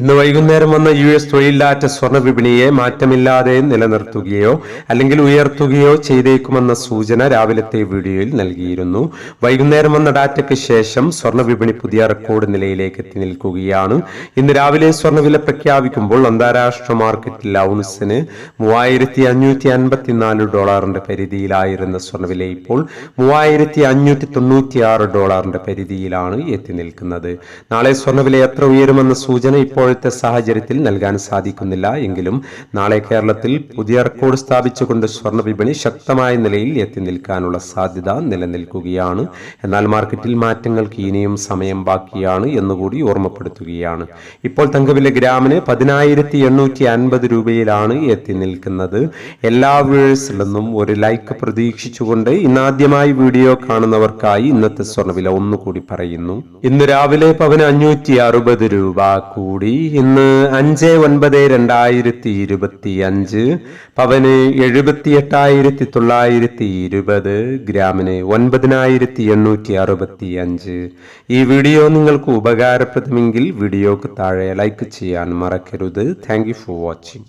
ഇന്ന് വൈകുന്നേരം വന്ന യു എസ് തൊഴിലില്ലാത്ത സ്വർണ വിപണിയെ മാറ്റമില്ലാതെ നിലനിർത്തുകയോ അല്ലെങ്കിൽ ഉയർത്തുകയോ ചെയ്തേക്കുമെന്ന സൂചന രാവിലത്തെ വീഡിയോയിൽ നൽകിയിരുന്നു. വൈകുന്നേരം വന്ന ഡാറ്റയ്ക്ക് ശേഷം സ്വർണ വിപണി പുതിയ റെക്കോർഡ് നിലയിലേക്ക് എത്തി നിൽക്കുകയാണ്. ഇന്ന് രാവിലെ സ്വർണവില പ്രഖ്യാപിക്കുമ്പോൾ അന്താരാഷ്ട്ര മാർക്കറ്റിൽ ഔൺസിന് മൂവായിരത്തി അഞ്ഞൂറ്റി അൻപത്തിനാല് ഡോളറിന്റെ പരിധിയിലായിരുന്ന സ്വർണവില ഇപ്പോൾ മൂവായിരത്തി അഞ്ഞൂറ്റി തൊണ്ണൂറ്റി ആറ് ഡോളറിന്റെ പരിധിയിലാണ് എത്തി നിൽക്കുന്നത്. നാളെ സ്വർണവില എത്ര ഉയരുമെന്ന സൂചന ഇപ്പോഴത്തെ സാഹചര്യത്തിൽ നൽകാൻ സാധിക്കുന്നില്ല എങ്കിലും നാളെ കേരളത്തിൽ പുതിയ റെക്കോർഡ് സ്ഥാപിച്ചുകൊണ്ട് സ്വർണ വിപണി ശക്തമായ നിലയിൽ എത്തി നിൽക്കാനുള്ള സാധ്യത നിലനിൽക്കുകയാണ്. എന്നാൽ മാർക്കറ്റിൽ മാറ്റങ്ങൾക്ക് ഇനിയും സമയം ബാക്കിയാണ് എന്നുകൂടി ഓർമ്മപ്പെടുത്തുകയാണ്. ഇപ്പോൾ തങ്കവില ഗ്രാമിന് പതിനായിരത്തി എണ്ണൂറ്റി അൻപത് രൂപയിലാണ് എത്തി നിൽക്കുന്നത്. എല്ലാ വ്യൂവേഴ്സിൽ നിന്നും ഒരു ലൈക്ക് പ്രതീക്ഷിച്ചുകൊണ്ട് ഇന്നാദ്യമായി വീഡിയോ കാണുന്നവർക്കായി ഇന്നത്തെ സ്വർണവില ഒന്നുകൂടി പറയുന്നു. ഇന്ന് രാവിലെ പവന് അഞ്ഞൂറ്റി അറുപത് രൂപ കൂടി. ഇന്ന് അഞ്ച് ഒൻപത് രണ്ടായിരത്തി ഇരുപത്തി അഞ്ച് പവന് എഴുപത്തി എട്ടായിരത്തി തൊള്ളായിരത്തി ഇരുപത് ഗ്രാമിന് ഒൻപതിനായിരത്തി എണ്ണൂറ്റി അറുപത്തി അഞ്ച് ഈ വീഡിയോ നിങ്ങൾക്ക് ഉപകാരപ്രദമെങ്കിൽ വീഡിയോക്ക് താഴെ ലൈക്ക് ചെയ്യാൻ മറക്കരുത്. Thank for watching